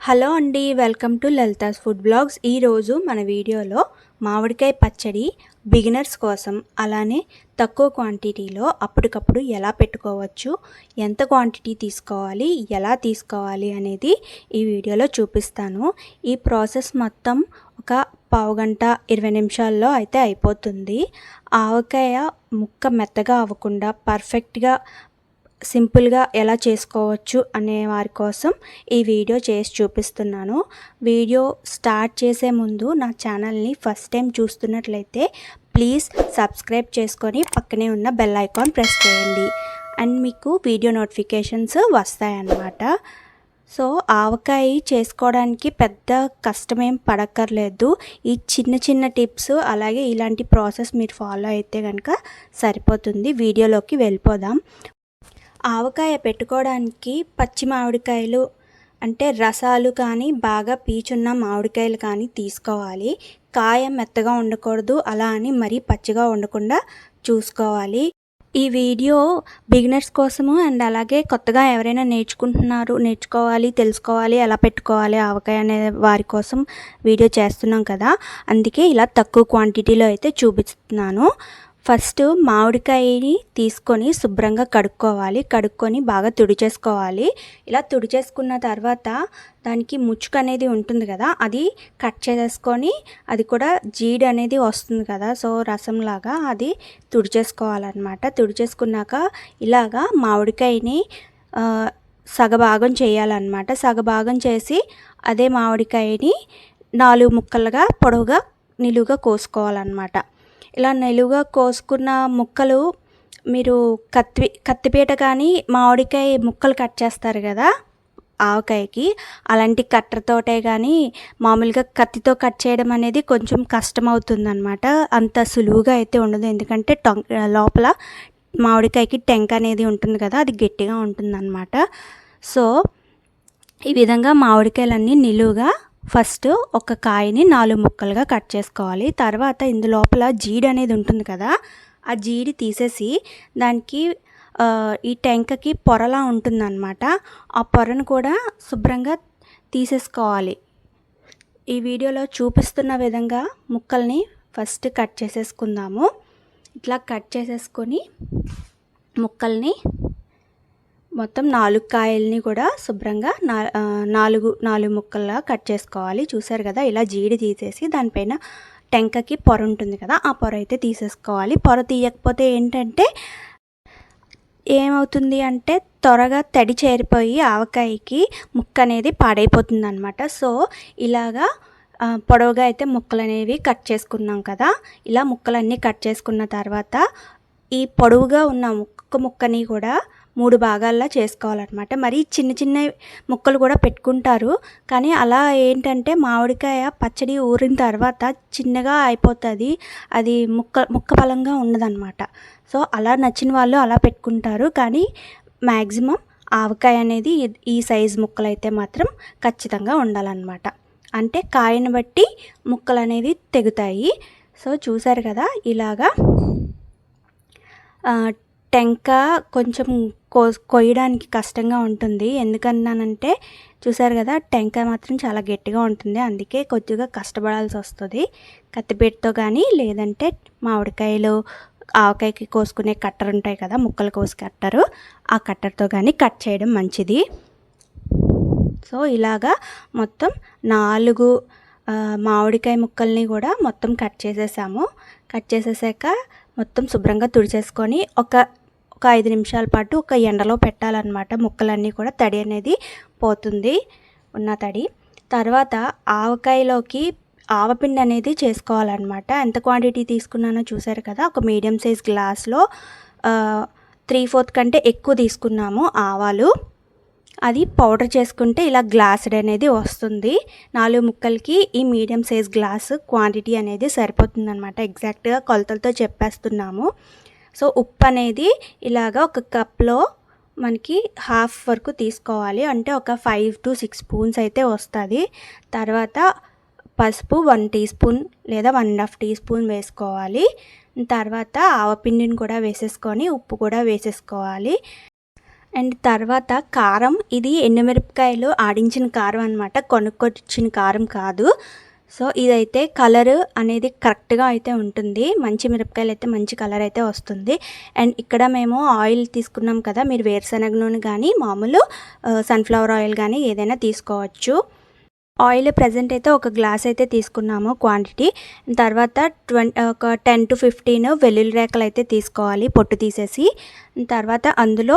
Hello అండి welcome to Lalitha's food blogs. ఈరోజు మన వీడియోలో మామిడికాయ పచ్చడి బిగినర్స్ కోసం అలానే తక్కువ క్వాంటిటీలో అప్పటికప్పుడు ఎలా పెట్టుకోవచ్చు ఎంత క్వాంటిటీ తీసుకోవాలి ఎలా తీసుకోవాలి అనేది ఈ వీడియోలో చూపిస్తాను. ఈ ప్రాసెస్ మొత్తం ఒక పావుగంట ఇరవై నిమిషాల్లో అయితే అయిపోతుంది. ఆవకాయ ముక్క మెత్తగా అవ్వకుండా పర్ఫెక్ట్గా సింపుల్గా ఎలా చేసుకోవచ్చు అనే వారి కోసం ఈ వీడియో చేసి చూపిస్తున్నాను. వీడియో స్టార్ట్ చేసే ముందు నా ఛానల్ని ఫస్ట్ టైం చూస్తున్నట్లయితే ప్లీజ్ సబ్స్క్రైబ్ చేసుకొని పక్కనే ఉన్న బెల్ ఐకాన్ ప్రెస్ చేయండి. అండ్ మీకు వీడియో నోటిఫికేషన్స్ వస్తాయన్నమాట. సో ఆవకాయ చేసుకోవడానికి పెద్ద కష్టమేం పడక్కర్లేదు. ఈ చిన్న చిన్న టిప్స్ అలాగే ఇలాంటి ప్రాసెస్ మీరు ఫాలో అయితే కనుక సరిపోతుంది. వీడియోలోకి వెళ్ళిపోదాం. ఆవకాయ పెట్టుకోవడానికి పచ్చి మామిడికాయలు అంటే రసాలు కానీ బాగా పీచున్న మామిడికాయలు కానీ తీసుకోవాలి. కాయ మెత్తగా ఉండకూడదు అలా అని మరీ పచ్చిగా ఉండకుండా చూసుకోవాలి. ఈ వీడియో బిగినర్స్ కోసము అండ్ అలాగే కొత్తగా ఎవరైనా నేర్చుకుంటున్నారు నేర్చుకోవాలి తెలుసుకోవాలి ఎలా పెట్టుకోవాలి ఆవకాయ అనే వారి కోసం వీడియో చేస్తున్నాం కదా. అందుకే ఇలా తక్కువ క్వాంటిటీలో అయితే చూపిస్తున్నాను. ఫస్ట్ మామిడికాయని తీసుకొని శుభ్రంగా కడుక్కోవాలి. కడుక్కొని బాగా తుడిచేసుకోవాలి. ఇలా తుడిచేసుకున్న తర్వాత దానికి ముచ్చుక అనేది ఉంటుంది కదా అది కట్ చేసేసుకొని అది కూడా జీడి అనేది వస్తుంది కదా సో రసంలాగా అది తుడిచేసుకోవాలన్నమాట. తుడిచేసుకున్నాక ఇలాగా మామిడికాయని సగభాగం చేయాలన్నమాట. సగభాగం చేసి అదే మామిడికాయని నాలుగు ముక్కలుగా పొడవుగా నిలువుగా కోసుకోవాలన్నమాట. ఇలా నిలువుగా కోసుకున్న ముక్కలు మీరు కత్తి కత్తిపీట కానీ మామిడికాయ ముక్కలు కట్ చేస్తారు కదా ఆవకాయకి అలాంటి కట్టెతోటే కానీ మామూలుగా కత్తితో కట్ చేయడం అనేది కొంచెం కష్టం అనమాట అంత సులువుగా అయితే ఉండదు. ఎందుకంటే టొంక్ లోపల మామిడికాయకి టెంక్ అనేది ఉంటుంది కదా అది గట్టిగా ఉంటుందన్నమాట. సో ఈ విధంగా మామిడికాయలన్నీ నిలువుగా ఫస్ట్ ఒక కాయని నాలుగు ముక్కలుగా కట్ చేసుకోవాలి. తర్వాత ఇందులోపల జీడి అనేది ఉంటుంది కదా ఆ జీడి తీసేసి దానికి ఈ టెంకకి పొరలా ఉంటుందన్నమాట. ఆ పొరను కూడా శుభ్రంగా తీసేసుకోవాలి. ఈ వీడియోలో చూపిస్తున్న విధంగా ముక్కల్ని ఫస్ట్ కట్ చేసేసుకుందాము. ఇట్లా కట్ చేసేసుకొని ముక్కల్ని మొత్తం నాలుగు కాయల్ని కూడా శుభ్రంగా నాలుగు నాలుగు ముక్కల్లా కట్ చేసుకోవాలి. చూసారు కదా ఇలా జీడి తీసేసి దానిపైన టెంకకి పొర ఉంటుంది కదా ఆ పొర అయితే తీసేసుకోవాలి. పొర తీయకపోతే ఏంటంటే ఏమవుతుంది అంటే త్వరగా తడి చేరిపోయి ఆవకాయకి ముక్క అనేది పాడైపోతుంది అనమాట సో ఇలాగా పొడవుగా అయితే ముక్కలు అనేవి కట్ చేసుకున్నాం కదా ఇలా ముక్కలన్నీ కట్ చేసుకున్న తర్వాత ఈ పొడవుగా ఉన్న ముక్క ముక్కని కూడా మూడు భాగాల్లో చేసుకోవాలన్నమాట. మరి చిన్న చిన్న ముక్కలు కూడా పెట్టుకుంటారు. కానీ అలా ఏంటంటే మామిడికాయ పచ్చడి ఊరిన తర్వాత చిన్నగా అయిపోతుంది. అది ముక్క ముక్క బలంగా ఉండదన్నమాట సో అలా నచ్చిన వాళ్ళు అలా పెట్టుకుంటారు. కానీ మ్యాక్సిమం ఆవకాయ అనేది ఈ సైజు ముక్కలు అయితే మాత్రం ఖచ్చితంగా ఉండాలన్నమాట. అంటే కాయను బట్టి ముక్కలు అనేది తెగుతాయి. సో చూసారు కదా ఇలాగా టెంక కొంచెం కో కొయ్యడానికి కష్టంగా ఉంటుంది. ఎందుకన్నానంటే చూసారు కదా టెంక మాత్రం చాలా గట్టిగా ఉంటుంది. అందుకే కొద్దిగా కష్టపడాల్సి వస్తుంది. కత్తిపీటతో కానీ లేదంటే మామిడికాయలు ఆవకాయకి కోసుకునే కట్టర్ ఉంటాయి కదా ముక్కలు కోసి కట్టరు. ఆ కట్టర్తో కానీ కట్ చేయడం మంచిది. సో ఇలాగా మొత్తం నాలుగు మామిడికాయ ముక్కల్ని కూడా మొత్తం కట్ చేసేసాము. కట్ చేసేసాక మొత్తం శుభ్రంగా తుడిచేసుకొని ఒక ఒక ఐదు నిమిషాల పాటు ఒక ఎండలో పెట్టాలన్నమాట. ముక్కలన్నీ కూడా తడి అనేది పోతుంది ఉన్న తడి. తర్వాత ఆవకాయలోకి ఆవపిండి అనేది చేసుకోవాలన్నమాట. ఎంత క్వాంటిటీ తీసుకున్నానో చూసారు కదా? ఒక మీడియం సైజ్ గ్లాస్లో త్రీ ఫోర్త్ కంటే ఎక్కువ తీసుకున్నాము ఆవాలు. అది పౌడర్ చేసుకుంటే ఇలా గ్లాస్డ్ అనేది వస్తుంది. నాలుగు ముక్కలకి ఈ మీడియం సైజ్ గ్లాస్ క్వాంటిటీ అనేది సరిపోతుందన్నమాట. ఎగ్జాక్ట్గా కొలతలతో చెప్పేస్తున్నాము. సో ఉప్పు అనేది ఇలాగ ఒక కప్లో మనకి హాఫ్ వరకు తీసుకోవాలి. అంటే ఒక ఫైవ్ టు సిక్స్ స్పూన్స్ అయితే వస్తుంది. తర్వాత పసుపు వన్ టీ స్పూన్ లేదా one and half teaspoon వేసుకోవాలి. తర్వాత ఆవపిండిని కూడా వేసేసుకొని ఉప్పు కూడా వేసేసుకోవాలి. అండ్ తర్వాత కారం. ఇది ఎండుమిరపకాయలు ఆడించిన కారం అనమాట కొనుక్కొచ్చిన కారం కాదు. సో ఇదైతే కలర్ అనేది కరెక్ట్గా అయితే ఉంటుంది. మంచి మిరపకాయలు అయితే మంచి కలర్ అయితే వస్తుంది. అండ్ ఇక్కడ మేము ఆయిల్ తీసుకున్నాం కదా మీరు వేరుశనగ నూనె కానీ మామూలు సన్ఫ్లవర్ ఆయిల్ కానీ ఏదైనా తీసుకోవచ్చు. ఆయిల్ ప్రజెంట్ అయితే ఒక గ్లాస్ అయితే తీసుకున్నాము క్వాంటిటీ. తర్వాత ట్వంటీ ఒక టెన్ టు ఫిఫ్టీన్ వెల్లుల్లి రేకలు అయితే తీసుకోవాలి పొట్టు తీసేసి. తర్వాత అందులో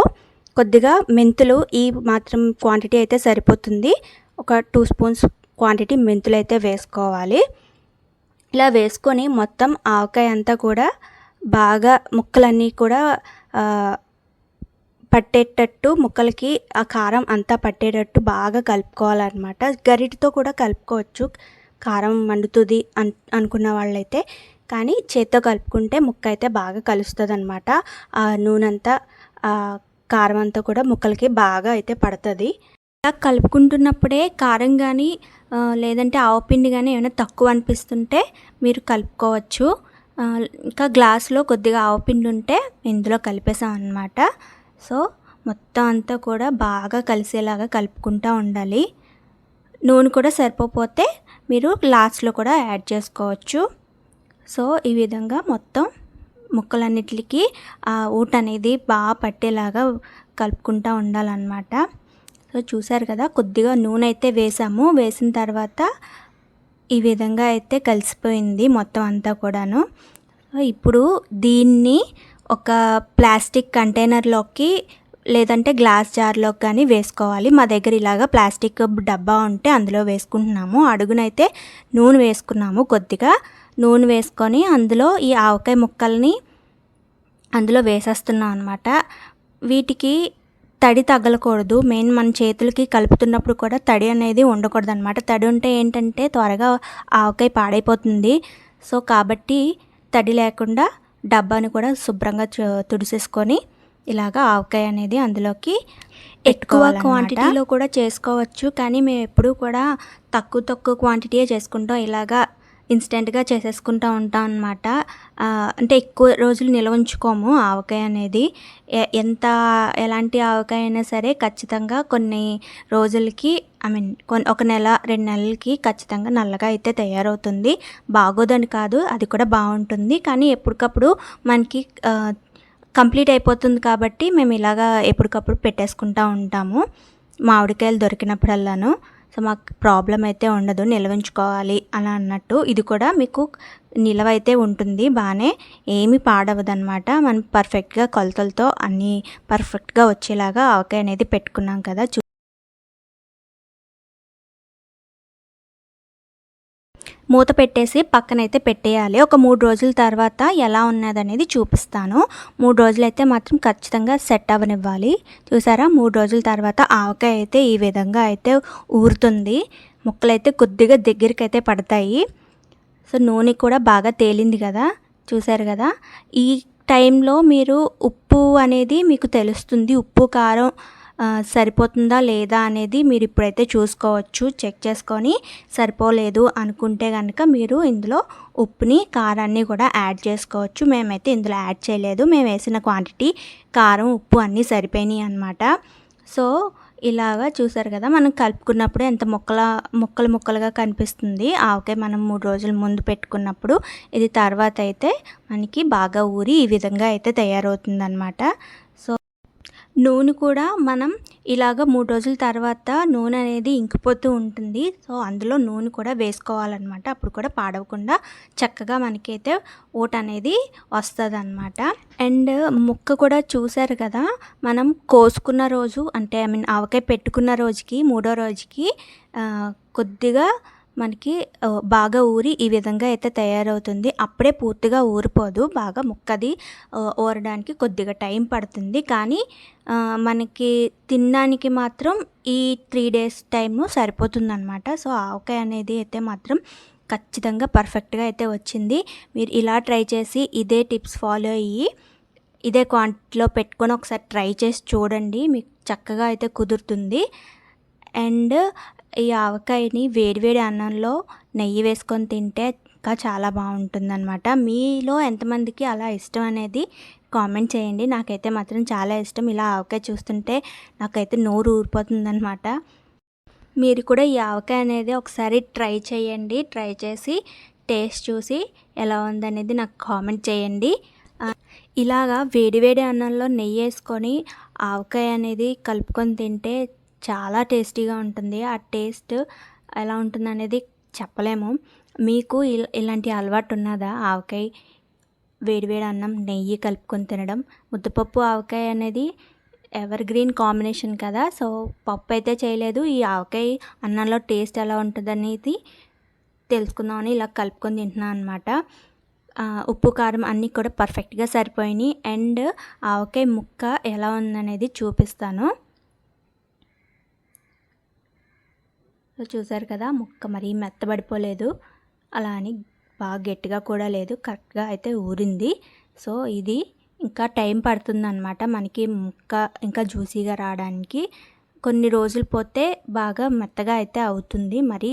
కొద్దిగా మెంతులు ఈ మాత్రం క్వాంటిటీ అయితే సరిపోతుంది. ఒక టూ స్పూన్స్ క్వాంటిటీ మెంతులు అయితే వేసుకోవాలి. ఇలా వేసుకొని మొత్తం ఆవకాయ అంతా కూడా బాగా ముక్కలన్నీ కూడా పట్టేటట్టు ముక్కలకి ఆ కారం అంతా పట్టేటట్టు బాగా కలుపుకోవాలన్నమాట. గరిటితో కూడా కలుపుకోవచ్చు. కారం మండుతుంది అన్ అనుకున్న వాళ్ళైతే. కానీ చేత్తో కలుపుకుంటే ముక్క అయితే బాగా కలుస్తుంది అనమాట ఆ నూనె అంతా కారం అంతా కూడా ముక్కలకి బాగా అయితే పడుతుంది. ఇలా కలుపుకుంటున్నప్పుడే కారం కానీ లేదంటే ఆవపిండి కానీ ఏమైనా తక్కువ అనిపిస్తుంటే మీరు కలుపుకోవచ్చు. ఇంకా గ్లాస్లో కొద్దిగా ఆవపిండి ఉంటే ఇందులో కలిపేసాం అనమాట సో మొత్తం అంతా కూడా బాగా కలిసేలాగా కలుపుకుంటూ ఉండాలి. నూనె కూడా సరిపోతే మీరు లాస్ట్లో కూడా యాడ్ చేసుకోవచ్చు. సో ఈ విధంగా మొత్తం ముక్కలన్నిటికి ఆ ఊట అనేది బాగా పట్టేలాగా కలుపుకుంటూ ఉండాలన్నమాట. సో చూసారు కదా కొద్దిగా నూనె అయితే వేసాము. వేసిన తర్వాత ఈ విధంగా అయితే కలిసిపోయింది మొత్తం అంతా కూడాను. ఇప్పుడు దీన్ని ఒక ప్లాస్టిక్ కంటైనర్లోకి లేదంటే గ్లాస్ జార్లోకి కానీ వేసుకోవాలి. మా దగ్గర ఇలాగ ప్లాస్టిక్ డబ్బా ఉంటే అందులో వేసుకుంటున్నాము. అడుగునైతే నూనె వేసుకున్నాము కొద్దిగా. నూనె వేసుకొని అందులో ఈ ఆవకాయ ముక్కల్ని అందులో వేసేస్తున్నాం అనమాట వీటికి తడి తగలకూడదు. మెయిన్ మన చేతులకి కలుపుతున్నప్పుడు కూడా తడి అనేది ఉండకూడదు అనమాట తడి ఉంటే ఏంటంటే త్వరగా ఆవకాయ పాడైపోతుంది. సో కాబట్టి తడి లేకుండా డబ్బాని కూడా శుభ్రంగా తుడిసేసుకొని ఇలాగా ఆవకాయ అనేది అందులోకి ఎక్కువ క్వాంటిటీలో కూడా చేసుకోవచ్చు. కానీ మేము ఎప్పుడూ కూడా తక్కువ తక్కువ క్వాంటిటీయే చేసుకుంటాం. ఇలాగా ఇన్స్టెంట్గా చేసేసుకుంటూ ఉంటాం అనమాట అంటే ఎక్కువ రోజులు నిల్వ ఉంచుకోము ఆవకాయ అనేది. ఎంత ఎలాంటి ఆవకాయ అయినా సరే ఖచ్చితంగా కొన్ని రోజులకి ఐ మీన్ కొన్ని ఒక నెల రెండు నెలలకి ఖచ్చితంగా నల్లగా అయితే తయారవుతుంది. బాగోదని కాదు అది కూడా బాగుంటుంది. కానీ ఎప్పటికప్పుడు మనకి కంప్లీట్ అయిపోతుంది కాబట్టి మేము ఇలాగా ఎప్పటికప్పుడు పెట్టేసుకుంటూ ఉంటాము. మామిడికాయలు దొరికినప్పుడల్లాను. సో మాకు ప్రాబ్లం అయితే ఉండదు నిలవించుకోవాలి అని అన్నట్టు ఇది కూడా మీకు నిలవైతే అయితే ఉంటుంది బాగానే ఏమి పాడవదనమాట మనం పర్ఫెక్ట్గా కొలతలతో అన్నీ పర్ఫెక్ట్గా వచ్చేలాగా ఆవకాయ అనేది పెట్టుకున్నాం కదా మూత పెట్టేసి పక్కనైతే పెట్టేయాలి. ఒక మూడు రోజుల తర్వాత ఎలా ఉన్నదనేది చూపిస్తాను. మూడు రోజులైతే మాత్రం ఖచ్చితంగా సెట్ అవ్వనివ్వాలి. చూసారా? మూడు రోజుల తర్వాత ఆవకాయ అయితే ఈ విధంగా అయితే ఊరుతుంది. ముక్కలైతే కొద్దిగా దగ్గరికి అయితే పడతాయి. సో నూనె కూడా బాగా తేలింది కదా? చూసారు కదా? ఈ టైంలో మీరు ఉప్పు అనేది మీకు తెలుస్తుంది. ఉప్పు కారం సరిపోతుందా లేదా అనేది మీరు ఇప్పుడైతే చూసుకోవచ్చు చెక్ చేసుకొని సరిపోలేదు అనుకుంటే కనుక మీరు ఇందులో ఉప్పుని కారాన్ని కూడా యాడ్ చేసుకోవచ్చు. మేమైతే ఇందులో యాడ్ చేయలేదు. మేము వేసిన క్వాంటిటీ కారం ఉప్పు అన్నీ సరిపోయినాయి అనమాట సో ఇలాగా చూసారు కదా మనం కలుపుకున్నప్పుడు ఎంత ముక్కల ముక్కలు ముక్కలుగా కనిపిస్తుంది. ఆవకాయ మనం మూడు రోజుల ముందు పెట్టుకున్నప్పుడు ఇది తర్వాత అయితే మనకి బాగా ఊరి ఈ విధంగా అయితే తయారవుతుందనమాట నూనె కూడా మనం ఇలాగ మూడు రోజుల తర్వాత నూనె అనేది ఇంకిపోతూ ఉంటుంది. సో అందులో నూనె కూడా వేసుకోవాలన్నమాట. అప్పుడు కూడా పాడవకుండా చక్కగా మనకైతే ఓట్ అనేది వస్తుంది అనమాట అండ్ ముక్క కూడా చూసారు కదా మనం కోసుకున్న రోజు అంటే ఐ మీన్ ఆవకాయ పెట్టుకున్న రోజుకి మూడో రోజుకి కొద్దిగా మనకి బాగా ఊరి ఈ విధంగా అయితే తయారవుతుంది. అప్పుడే పూర్తిగా ఊరిపోదు. బాగా ముక్కది ఊరడానికి కొద్దిగా టైం పడుతుంది. కానీ మనకి తినడానికి మాత్రం ఈ త్రీ డేస్ టైము సరిపోతుందన్నమాట. సో ఆవకాయ అనేది అయితే మాత్రం ఖచ్చితంగా పర్ఫెక్ట్గా అయితే వచ్చింది. మీరు ఇలా ట్రై చేసి ఇదే టిప్స్ ఫాలో అయ్యి ఇదే క్వాంటిటీలో పెట్టుకొని ఒకసారి ట్రై చేసి చూడండి. మీకు చక్కగా అయితే కుదురుతుంది. అండ్ ఈ ఆవకాయని వేడివేడి అన్నంలో నెయ్యి వేసుకొని తింటే ఇంకా చాలా బాగుంటుందన్నమాట. మీలో ఎంతమందికి అలా ఇష్టం అనేది కామెంట్ చేయండి. నాకైతే మాత్రం చాలా ఇష్టం. ఇలా ఆవకాయ చూస్తుంటే నాకైతే నోరు ఊరిపోతుందనమాట మీరు కూడా ఈ ఆవకాయ అనేది ఒకసారి ట్రై చేయండి. ట్రై చేసి టేస్ట్ చూసి ఎలా ఉందనేది నాకు కామెంట్ చేయండి. ఇలాగా వేడివేడి అన్నంలో నెయ్యి వేసుకొని ఆవకాయ అనేది కలుపుకొని తింటే చాలా టేస్టీగా ఉంటుంది. ఆ టేస్ట్ ఎలా ఉంటుంది అనేది చెప్పలేము. మీకు ఇలాంటి అలవాటు ఉన్నదా ఆవకాయ వేడివేడి అన్నం నెయ్యి కలుపుకొని తినడం. ముద్దపప్పు ఆవకాయ అనేది ఎవర్ గ్రీన్ కాంబినేషన్ కదా. సో పప్పు అయితే చేయలేదు. ఈ ఆవకాయ అన్నంలో టేస్ట్ ఎలా ఉంటుంది అనేది తెలుసుకుందామని ఇలా కలుపుకొని తింటున్నాను అనమాట ఉప్పు కారం అన్నీ కూడా పర్ఫెక్ట్గా సరిపోయినాయి. అండ్ ఆవకాయ ముక్క ఎలా ఉందనేది చూపిస్తాను. సో చూసారు కదా ముక్క మరీ మెత్తబడిపోలేదు. అలా అని బాగా గట్టిగా కూడా లేదు. కరెక్ట్గా అయితే ఊరింది. సో ఇది ఇంకా టైం పడుతుందన్నమాట మనకి ముక్క ఇంకా జ్యూసీగా రావడానికి. కొన్ని రోజులు పోతే బాగా మెత్తగా అయితే అవుతుంది. మరి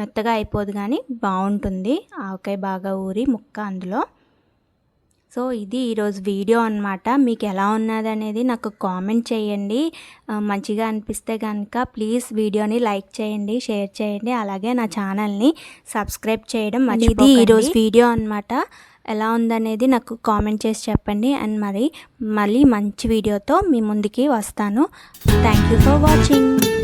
మెత్తగా అయిపోదు కానీ బాగుంటుంది. ఆవకాయ బాగా ఊరి ముక్క అందులో. సో ఇది ఈరోజు వీడియో అన్నమాట. మీకు ఎలా ఉన్నది అనేది నాకు కామెంట్ చేయండి. మంచిగా అనిపిస్తే కనుక ప్లీజ్ వీడియోని లైక్ చేయండి షేర్ చేయండి. అలాగే నా ఛానల్ని సబ్స్క్రైబ్ చేయడం ఇది ఈరోజు వీడియో అన్నమాట. ఎలా ఉందనేది నాకు కామెంట్ చేసి చెప్పండి. అండ్ మరి మళ్ళీ మంచి వీడియోతో మీ ముందుకి వస్తాను. Thank you for watching